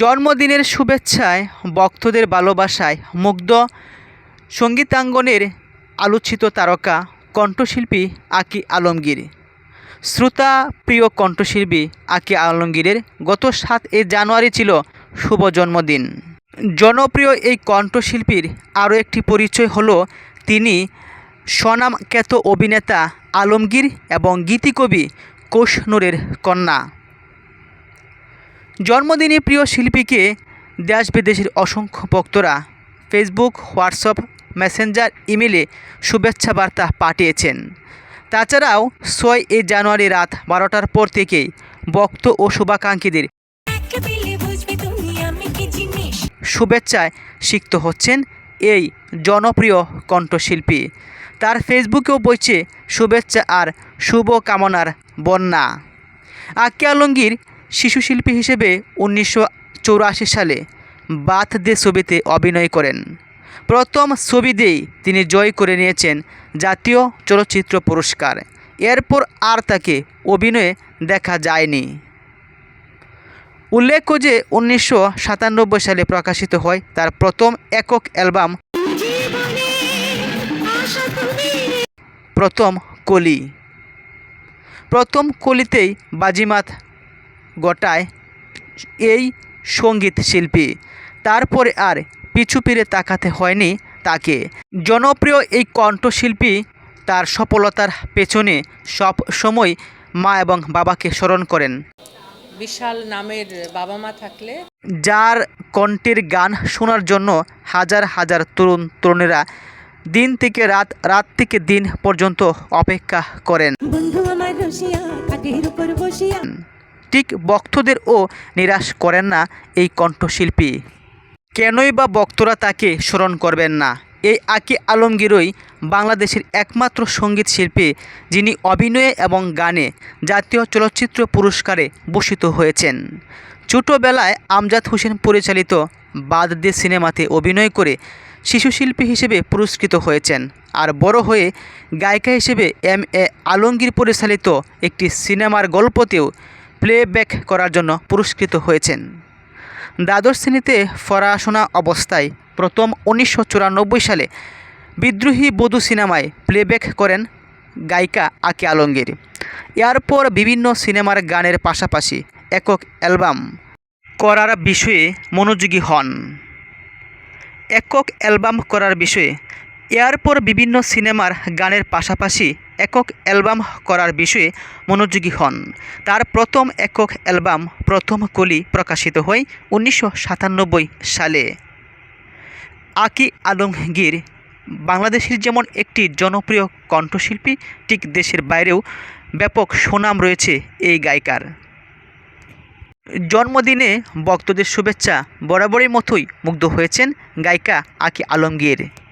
জন্মদিনের শুভেচ্ছায় ভক্তদের ভালোবাসায় মুগ্ধ সঙ্গীতাঙ্গনের আলোচিত তারকা কণ্ঠশিল্পী আকি আলমগীর। শ্রোতা প্রিয় কণ্ঠশিল্পী আকি আলমগীরের গত সাত এ জানুয়ারি ছিল শুভ জন্মদিন। জনপ্রিয় এই কণ্ঠশিল্পীর আরও একটি পরিচয় হলো তিনি স্বনামখ্যাত অভিনেতা আলমগীর এবং গীতিকবি কোষনুরের কন্যা। জন্মদিনে প্রিয় শিল্পীকে দেশ বিদেশের অসংখ্য ভক্তরা ফেসবুক হোয়াটসঅ্যাপ মেসেঞ্জার ইমেলে শুভেচ্ছা বার্তা পাঠিয়েছেন। তাছাড়াও ছয় এ জানুয়ারি রাত বারোটার পর থেকেই ভক্ত ও শুভাকাঙ্ক্ষীদের শুভেচ্ছায় সিক্ত হচ্ছেন এই জনপ্রিয় কণ্ঠশিল্পী। তার ফেসবুকেও বইছে শুভেচ্ছা আর শুভ কামনার বন্যা। আক্কি আলমগীর শিশুশিল্পী হিসেবে উনিশশো সালে বাথ দে ছবিতে অভিনয় করেন। প্রথম ছবি দিয়েই তিনি জয় করে নিয়েছেন জাতীয় চলচ্চিত্র পুরস্কার। এরপর আর তাকে অভিনয়ে দেখা যায়নি। উল্লেখ্য যে উনিশশো সাতানব্বই সালে প্রকাশিত হয় তার প্রথম একক অ্যালবাম প্রথম কলি। প্রথম কলিতেই বাজিমাত গোটায় এই সংগীত শিল্পী। তারপরে আর পিছু ফিরে তাকাতে হয়নি তাকে। জনপ্রিয় এই কণ্ঠশিল্পী তার সফলতার পেছনে সব সময় মা এবং বাবাকে স্মরণ করেন। বিশাল নামের বাবা মা থাকলে। যার কণ্ঠের গান শোনার জন্য হাজার হাজার তরুণ তরুণীরা দিন থেকে রাত রাত থেকে দিন পর্যন্ত অপেক্ষা করেন। বন্ধু আমার রসিয়া কাঠের উপর বসিয়া। ঠিক ভক্তদেরও নিরাশ করেন না এই কণ্ঠশিল্পী। কেনই বা ভক্তরা তাকে স্মরণ করবেন না? এই আকি আলমগীরই বাংলাদেশের একমাত্র সংগীত শিল্পী যিনি অভিনয়ে এবং গানে জাতীয় চলচ্চিত্র পুরস্কারে ভূষিত হয়েছেন। ছোটোবেলায় আমজাদ হোসেন পরিচালিত বাদ দে সিনেমাতে অভিনয় করে শিশুশিল্পী হিসেবে পুরস্কৃত হয়েছেন আর বড় হয়ে গায়িকা হিসেবে এম এ আলমগীর পরিচালিত একটি সিনেমার গল্পতেও প্লেব্যাক করার জন্য পুরস্কৃত হয়েছেন। দ্বাদশ শ্রেণীতে পড়াশোনা অবস্থায় প্রথম উনিশশো চুরানব্বই সালে বিদ্রোহী বধূ সিনেমায় প্লেব্যাক করেন গায়িকা আকি আলমগীর। এরপর বিভিন্ন সিনেমার গানের পাশাপাশি একক অ্যালবাম করার বিষয়ে মনোযোগী হন। একক অ্যালবাম করার বিষয়ে এরপর বিভিন্ন সিনেমার গানের পাশাপাশি একক অ্যালবাম করার বিষয়ে মনোযোগী হন। তার প্রথম একক অ্যালবাম প্রথম কলি প্রকাশিত হয় উনিশশো সাতানব্বই সালে। আকি আলমগীর বাংলাদেশের যেমন একটি জনপ্রিয় কণ্ঠশিল্পী, ঠিক দেশের বাইরেও ব্যাপক সুনাম রয়েছে এই গায়িকার। জন্মদিনে ভক্তদের শুভেচ্ছা বরাবরের মতোই মুগ্ধ হয়েছেন গায়িকা আকি আলমগীর।